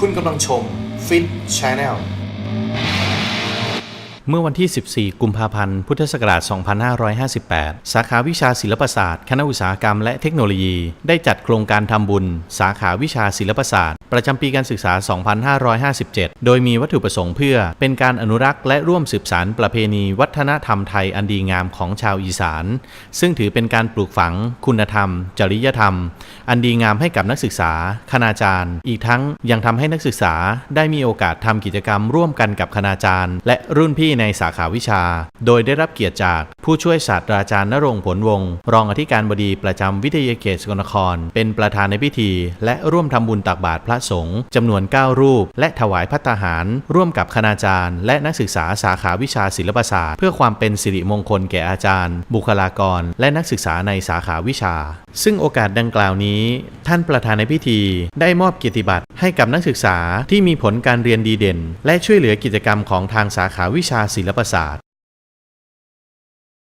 คุณกำลังชม Fit Channel เมื่อวันที่ 14 กุมภาพันธ์ พุทธศักราช 2558 สาขาวิชาศิลปศาสตร์ คณะอุตสาหกรรมและเทคโนโลยี ได้จัดโครงการทำบุญ สาขาวิชาศิลปศาสตร์ ประจำปีการศึกษา 2557 โดยมีวัตถุประสงค์เพื่อ เป็นการอนุรักษ์และร่วมสืบสานประเพณีวัฒนธรรมไทยอันดีงามของชาวอีสาน ซึ่งถือเป็นการปลูกฝัง คุณธรรม จริยธรรม อันดีงามให้กับนักศึกษา คณาจารย์ อีกทั้งยังทำให้นักศึกษาได้มีโอกาสทำกิจกรรมร่วมกันกับคณาจารย์ และรุ่นพี่ในสาขาวิชา โดยได้รับเกียรติจากผู้ช่วยศาสตราจารย์นรงผลวงศ์รองอธิการบดีประจำวิทยาเขตสกลนคร เป็นประธานในพิธี และร่วมทำบุญตักบาตรพระสงฆ์จำนวน 9 รูป และถวายพัตตาหาร ร่วมกับคณาจารย์ และนักศึกษาสาขาวิชาศิลปศาสตร์ เพื่อความเป็นสิริมงคลแก่อาจารย์ บุคลากร และนักศึกษาในสาขาวิชา ซึ่งโอกาสดังกล่าวนี้ ท่านประธานในพิธี ได้มอบเกียรติบัตรให้กับนักศึกษาที่มีผลการเรียนดีเด่น และช่วยเหลือกิจกรรมของทางสาขาวิชาศิลปศาสตร์